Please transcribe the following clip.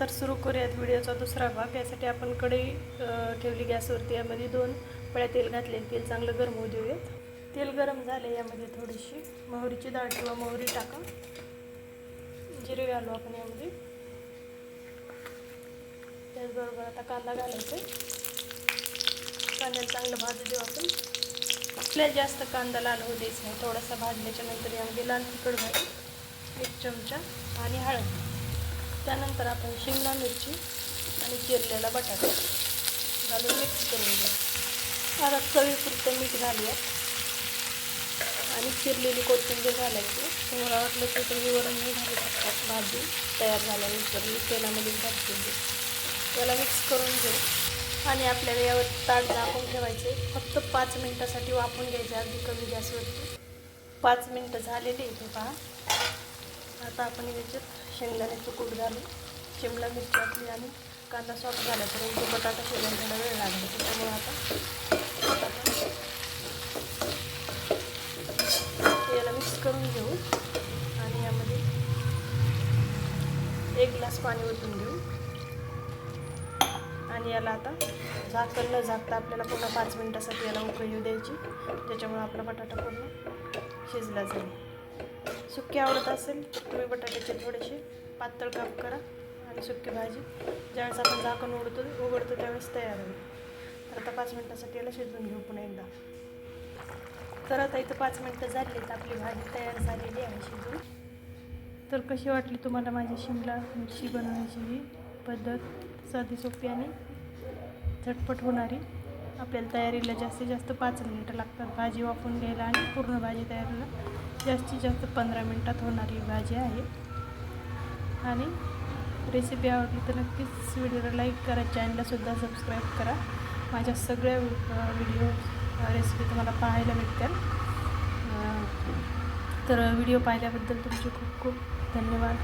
तर सुरू करूयात व्हिडिओचा दुसरा भाग. यासाठी आपण कढई ठेवली गॅसवरती. यामध्ये दोन पळ्या तेल घातले. तेल चांगलं गरम होऊ देऊयात. तेल गरम झाले यामध्ये थोडीशी मोहरीची डाळ किंवा मोहरी टाका. जिरे घालू आपण यामध्ये. त्याचबरोबर आता कांदा घालायचा कांद्याला चांगलं भाजू देऊ आपण. आपल्या जास्त कांदा लाल होऊ द्यायचा नाही. थोडासा भाजल्याच्या नंतर यामध्ये लाल तिखट घालू एक चमचा आणि हळद. त्यानंतर आपण शिमला मिरची आणि चिरलेला बटाटा घालून मिक्स करून घ्या आता चवीपुरतं मीठ घालूया. आणि चिरलेली कोथिंबीर घालायची. तुम्हाला वाटलं तर तुम्ही वरणही घालू शकता. भाजी तयार झाल्यानंतर मी तेलामध्ये भाजून दे त्याला मिक्स करून घेऊ. आणि आपल्याला यावर ताट झाकून ठेवायचे. फक्त पाच मिनटासाठी वाफून घ्यायचे. अगदी कमी गॅसवरती. पाच मिनटं झालेली इथे पहा. आता आपण याच्यात शेंगदाण्याचं कूट घालू शिमला मिरची आपली आणि कांदा सॉफ्ट झाल्यापर्यंत बटाटा शिजायला थोडा वेळ लागला त्याच्यामुळे आता बटाटा याला मिक्स करून घेऊ आणि यामध्ये एक ग्लास पाणी ओतून घेऊ. आणि याला आता झाकण न झाकता आपल्याला पुन्हा पाच मिनटासाठी याला उकळी येऊ द्यायची. त्याच्यामुळे आपला बटाटा पूर्ण शिजला जाईल. सुकी आवडत असेल तुम्ही बटाट्याचे थोडेसे पातळ काप करा आणि सुकी भाजी. ज्यावेळेस आपण झाकण उडतो उघडतो त्यावेळेस तयार होईल. तर आता पाच मिनटासाठी याला शिजवून घेऊ पुन्हा एकदा. तर आता इथं पाच मिनटं झाली तर आपली भाजी तयार झालेली आहे शिजून. तर कशी वाटली तुम्हाला माझी शिमला मिरची बनवण्याची ही पद्धत? साधी सोपी आणि झटपट होणारी. आपल्याला तयारीला जास्तीत जास्त पाच मिनटं लागतात. भाजी वापरून घ्यायला आणि पूर्ण भाजी तयारीला जास्तीत जास्त पंधरा मिनटात होणारी भाजी आहे. आणि रेसिपी आवडली तर नक्कीच व्हिडिओला लाईक करा चॅनलसुद्धा सबस्क्राईब करा. माझ्या सगळ्या व्हिडिओ रेसिपी तुम्हाला पाहायला भेटतील. तर व्हिडिओ पाहिल्याबद्दल तुमचे खूप खूप धन्यवाद.